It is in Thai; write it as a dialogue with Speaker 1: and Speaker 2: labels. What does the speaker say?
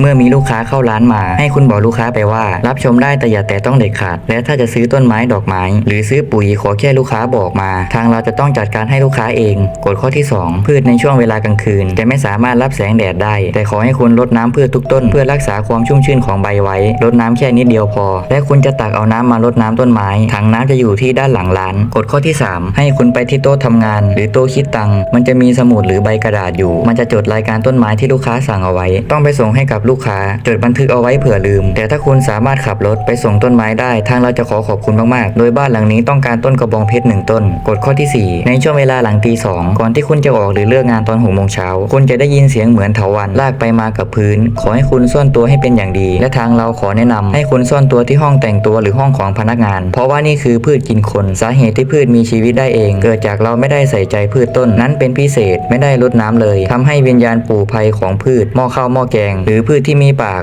Speaker 1: เมื่อมีลูกค้าเข้าร้านมา ให้คุณบอกลูกค้าไปว่า รับชมได้แต่อย่าแต่ต้องเด็ดขาด และถ้าจะซื้อต้นไม้ดอกไม้ หรือซื้อปุ๋ยขอแค่ลูกค้าบอกมา ทางเราจะต้องจัดการให้ลูกค้าเองกฎข้อที่ 2 พืชในช่วงเวลากลางคืน จะไม่สามารถรับแสงแดดได้ แต่ขอให้คุณรดน้ำพืชทุกต้น เพื่อรักษาความชุ่มชื่นของใบไว้รดน้ำแค่นิดเดียวพอ และคุณจะตักเอาน้ำมารดน้ำต้นไม้ถังน้ำจะอยู่ที่ด้านหลังร้านกฎข้อที่ 3 ให้คุณไปที่โต๊ะทำงาน หรือโต๊ะคิดตังค์มันจะมีสมุดหรือใบกระดาษอยู่ มันจะจดรายการต้นไม้ที่ลูกค้าสั่งเอาไว้ ต้องไปส่งให้กับลูกค้า จดบันทึกเอาไว้เผื่อลืม แต่ถ้าคุณสามารถขับรถไปส่งต้นไม้ได้ ทางเราจะขอขอบคุณมากๆ โดยบ้านหลังนี้ต้องการต้นกระบองเพชรหนึ่งต้น กฎข้อที่ 4 ในช่วงเวลาหลังตีสองก่อนที่คุณจะออกหรือเลิกงานตอนหกโมงเช้าคุณจะได้ยินเสียงเหมือนเถาวันลากไปมากับพื้น ขอให้คุณซ่อนตัวให้เป็นอย่างดี และทางเราขอแนะนำให้คุณซ่อนตัวที่ห้องแต่งตัวหรือห้องของพนักงาน เพราะว่านี่คือพืชกินคนสาเหตุที่พืชมีชีวิตได้เอง เกิดจากเราไม่ได้ใส่ใจพืชต้นนั้นเป็นพิเศษไม่ได้รดน้ำเลยทำให้วิญญาณปู่ภัยของพืชหม้อข้าวหม้อแกง หรือพืชที่มีปาก